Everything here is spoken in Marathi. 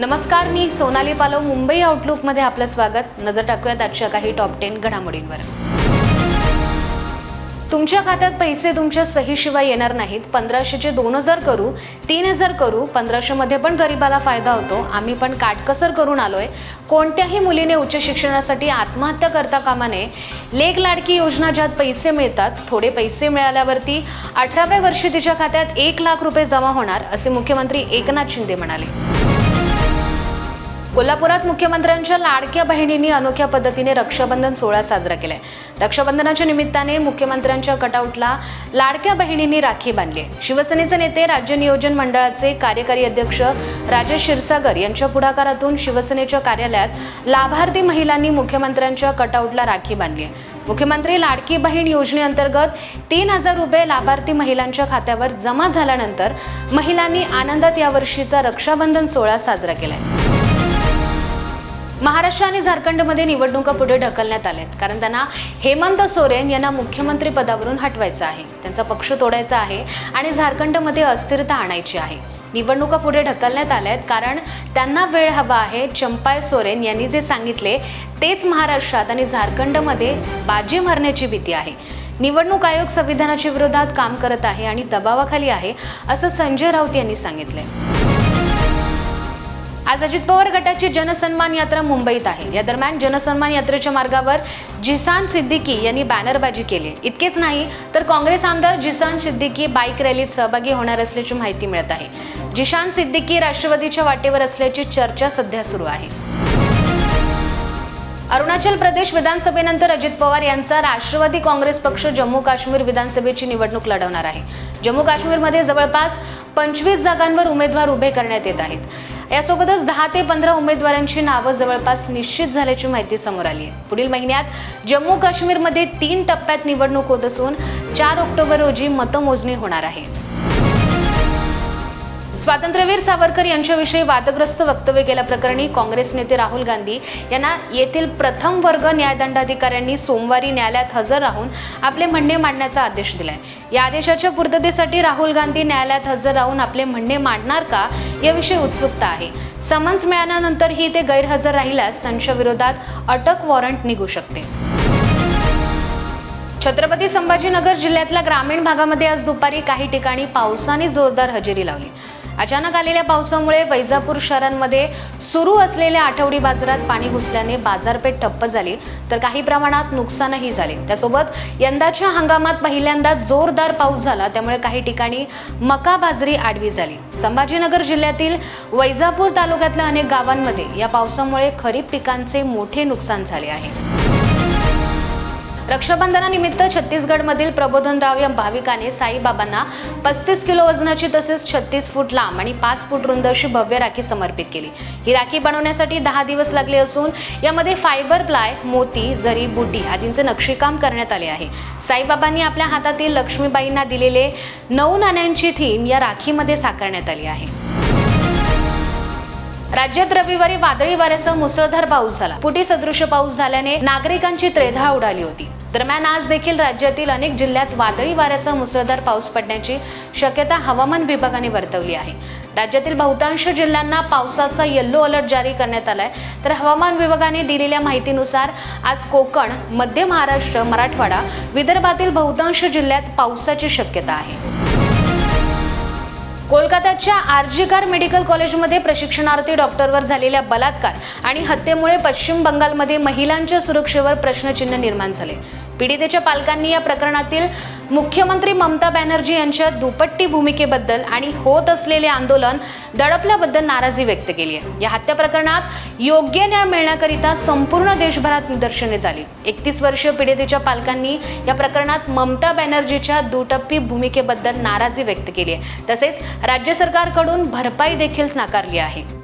नमस्कार मी सोनाली पालव मुंबई आउटलुकमध्ये आपलं स्वागत. नजर टाकूयात आजच्या काही टॉप टेन घडामोडींवर. तुमच्या खात्यात पैसे तुमच्या सहीशिवाय येणार नाहीत. पंधराशेचे दोन हजार करू तीन हजार करू पंधराशेमध्ये पण गरिबाला फायदा होतो. आम्ही पण काटकसर करून आलोय. कोणत्याही मुलीने उच्च शिक्षणासाठी आत्महत्या करता कामा नये लेख लाडकी योजना ज्यात पैसे मिळतात थोडे पैसे मिळाल्यावरती अठराव्या वर्षी तिच्या खात्यात एक लाख रुपये जमा होणार असे मुख्यमंत्री एकनाथ शिंदे म्हणाले. कोल्हापुरात मुख्यमंत्र्यांच्या लाडक्या बहिणींनी अनोख्या पद्धतीने रक्षाबंधन सोहळा साजरा केलाय. रक्षाबंधनाच्या निमित्ताने मुख्यमंत्र्यांच्या कटआउटला लाडक्या बहिणींनी राखी बांधली. शिवसेनेचे नेते राज्य नियोजन मंडळाचे कार्यकारी अध्यक्ष राजेश क्षीरसागर यांच्या पुढाकारातून शिवसेनेच्या कार्यालयात लाभार्थी महिलांनी मुख्यमंत्र्यांच्या कटआउटला राखी बांधली. मुख्यमंत्री लाडकी बहीण योजनेअंतर्गत तीन हजार रुपये लाभार्थी महिलांच्या खात्यावर जमा झाल्यानंतर महिलांनी आनंदात यावर्षीचा रक्षाबंधन सोहळा साजरा केलाय. महाराष्ट्र आणि झारखंडमध्ये निवडणुका पुढे ढकलण्यात आल्यात. कारण त्यांना हेमंत सोरेन यांना मुख्यमंत्री पदावरून हटवायचं आहे. त्यांचा पक्ष तोडायचा आहे आणि झारखंडमध्ये अस्थिरता आणायची आहे. निवडणुका पुढे ढकलण्यात आल्या आहेत कारण त्यांना वेळ हवा आहे. चंपाय सोरेन यांनी जे सांगितले तेच महाराष्ट्रात आणि झारखंडमध्ये बाजी मारण्याची भीती आहे. निवडणूक आयोग संविधानाच्या विरोधात काम करत आहे आणि दबावाखाली आहे असं संजय राऊत यांनी सांगितले आज अजित पवार गटाची जनसन्मान यात्रा मुंबईत आहे. या दरम्यान जनसन्मान यात्रेच्या मार्गावर जिसान सिद्दीकी यांनी बॅनरबाजी केली. इतकेच नाही तर काँग्रेस आमदार जिसान सिद्दीकी बाईक रॅलीत सहभागी होणार असल्याची माहिती मिळत आहे. जिशान सिद्दीकी राष्ट्रवादीच्या वाटेवर असल्याची चर्चा सध्या सुरू आहे. अरुणाचल प्रदेश विधानसभेनंतर अजित पवार यांचा राष्ट्रवादी काँग्रेस पक्ष जम्मू काश्मीर विधानसभेची निवडणूक लढवणार आहे. जम्मू काश्मीरमध्ये जवळपास पंचवीस जागांवर उमेदवार उभे करण्यात येत आहेत. यासोबतच दहा ते पंधरा उमेदवारांची नावं जवळपास निश्चित झाल्याची माहिती समोर आली आहे. पुढील महिन्यात जम्मू काश्मीरमध्ये तीन टप्प्यात निवडणूक होत असून चार ऑक्टोबर रोजी मतमोजणी होणार आहे. स्वातंत्र्यवीर सावरकर यांच्याविषयी वादग्रस्त वक्तव्य केल्याप्रकरणी काँग्रेस नेते राहुल गांधी यांना येथील प्रथम वर्ग न्यायदंडाधिकाऱ्यांनी सोमवारी न्यायालयात हजर राहून आपले म्हणणे मांडण्याचा आदेश दिलाय. या आदेशाच्या पूर्ततेसाठी राहुल गांधी न्यायालयात हजर राहून आपले म्हणणे मांडणार का याविषयी उत्सुकता आहे. समन्स मिळाल्यानंतरही ते गैरहजर राहिल्यास त्यांच्या विरोधात अटक वॉरंट निघू शकते. छत्रपती संभाजीनगर जिल्ह्यातल्या ग्रामीण भागामध्ये आज दुपारी काही ठिकाणी पावसाने जोरदार हजेरी लावली. अचानक आलेल्या पावसामुळे वैजापूर शहरांमध्ये सुरू असलेल्या आठवडी बाजारात पाणी घुसल्याने बाजारपेठ ठप्प झाली तर काही प्रमाणात नुकसानही झाले. त्यासोबत यंदाच्या हंगामात पहिल्यांदा जोरदार पाऊस झाला त्यामुळे काही ठिकाणी मका बाजरी आडवी झाली. संभाजीनगर जिल्ह्यातील वैजापूर तालुक्यातल्या अनेक गावांमध्ये या पावसामुळे खरीप पिकांचे मोठे नुकसान झाले आहे. रक्षाबंधनानिमित्त छत्तीसगडमधील प्रबोधनराव या भाविकाने साईबाबांना पस्तीस किलो वजनाची तसेच छत्तीस फूट लांब आणि पाच फूट रुंद अशी भव्य राखी समर्पित केली. ही राखी बनवण्यासाठी दहा दिवस लागले असून यामध्ये फायबर प्लाय मोती जरी बुटी आदींचे नक्षीकाम करण्यात आले आहे. साईबाबांनी आपल्या हातातील लक्ष्मीबाईंना दिलेले नऊ नाण्यांची थीम या राखीमध्ये साकारण्यात आली आहे. राज्यात रविवारी वादळी वाऱ्यासह मुसळधार पाऊस झाला. पुटी सदृश पाऊस झाल्याने नागरिकांची त्रेधा उडाली होती. दरम्यान आज देखील राज्यातील अनेक जिल्ह्यात वादळी वाऱ्यासह मुसळधार पाऊस पडण्याची शक्यता हवामान विभागाने वर्तवली आहे. राज्यातील बहुतांश जिल्ह्यांना पावसाचा येल्लो अलर्ट जारी करण्यात आलाय. तर हवामान विभागाने दिलेल्या माहितीनुसार आज कोकण मध्य महाराष्ट्र मराठवाडा विदर्भातील बहुतांश जिल्ह्यात पावसाची शक्यता आहे. कोलकात्याच्या आरजीकार मेडिकल कॉलेजमध्ये प्रशिक्षणार्थी डॉक्टरवर झालेल्या बलात्कार आणि हत्येमुळे पश्चिम बंगालमध्ये महिलांच्या सुरक्षेवर प्रश्नचिन्ह निर्माण झाले. पीडितेच्या पालकांनी या प्रकरणातील मुख्यमंत्री ममता बॅनर्जी यांच्या दुपट्टी भूमिकेबद्दल आणि होत असलेले आंदोलन दडपल्याबद्दल नाराजी व्यक्त केली आहे. या हत्या प्रकरणात योग्य न्याय मिळण्याकरिता संपूर्ण देशभरात निदर्शने झाली. एकतीस वर्षीय पीडितेच्या पालकांनी या प्रकरणात ममता बॅनर्जीच्या दुटप्पी भूमिकेबद्दल नाराजी व्यक्त केली आहे. तसेच राज्य सरकारकडून भरपाई देखील नाकारली आहे.